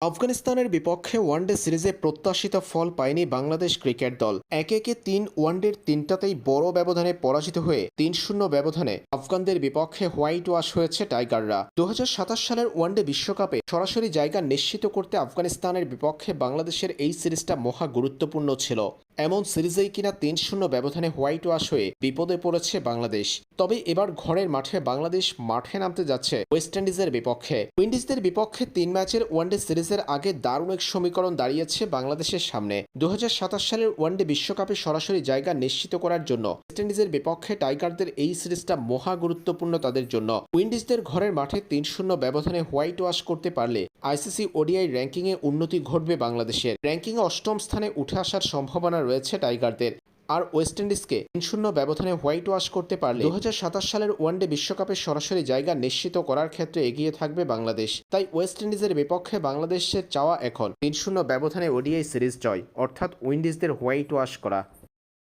আফগানিস্তানের বিপক্ষে ওয়ানডে সিরিজে প্রত্যাশিত ফল পায়নি বাংলাদেশ ক্রিকেট দল। একে একে তিন ওয়ানডের তিনটাতেই বড় ব্যবধানে পরাজিত হয়ে তিন শূন্য ব্যবধানে আফগানদের বিপক্ষে হোয়াইট ওয়াশ হয়েছে টাইগাররা। দু হাজার সাতাশ সালের ওয়ানডে বিশ্বকাপে সরাসরি জায়গা নিশ্চিত করতে আফগানিস্তানের বিপক্ষে বাংলাদেশের এই সিরিজটা মহা গুরুত্বপূর্ণ ছিল। এমন সিরিজেই কিনা তিন শূন্য ব্যবধানে হোয়াইট ওয়াশ হয়ে বিপদে পড়েছে বাংলাদেশ। তবে এবার ঘরের মাঠে বাংলাদেশ মাঠে নামতে যাচ্ছে ওয়েস্ট ইন্ডিজের বিপক্ষে। উইন্ডিজদের বিপক্ষে তিন ম্যাচের ওয়ানডে সিরিজের আগে দারুণ এক সমীকরণ দাঁড়িয়েছে বাংলাদেশের সামনে। দু হাজার সাতাশ সালের ওয়ানডে বিশ্বকাপে সরাসরি জায়গা নিশ্চিত করার জন্য ওয়েস্ট ইন্ডিজের বিপক্ষে টাইগারদের এই সিরিজটা মহা গুরুত্বপূর্ণ তাদের জন্য। উইন্ডিজদের ঘরের মাঠে তিন শূন্য ব্যবধানে হোয়াইট ওয়াশ করতে পারলে আইসিসি ওডিআই র্যাঙ্কিংয়ে উন্নতি ঘটবে বাংলাদেশের। র্যাঙ্কিংয়ে অষ্টম স্থানে উঠে আসার সম্ভাবনা রয়েছে টাইগারদের। আর ওয়েস্ট ইন্ডিজকে তিন শূন্য ব্যবধানে হোয়াইট ওয়াশ করতে পারলে দু হাজার সাতাশ সালের ওয়ানডে বিশ্বকাপে সরাসরি জায়গা নিশ্চিত করার ক্ষেত্রে এগিয়ে থাকবে বাংলাদেশ। তাই ওয়েস্ট ইন্ডিজের বিপক্ষে বাংলাদেশের চাওয়া এখন তিন শূন্য ব্যবধানে ওডিআই সিরিজ জয়, অর্থাৎ উইন্ডিজদের হোয়াইট ওয়াশ করা।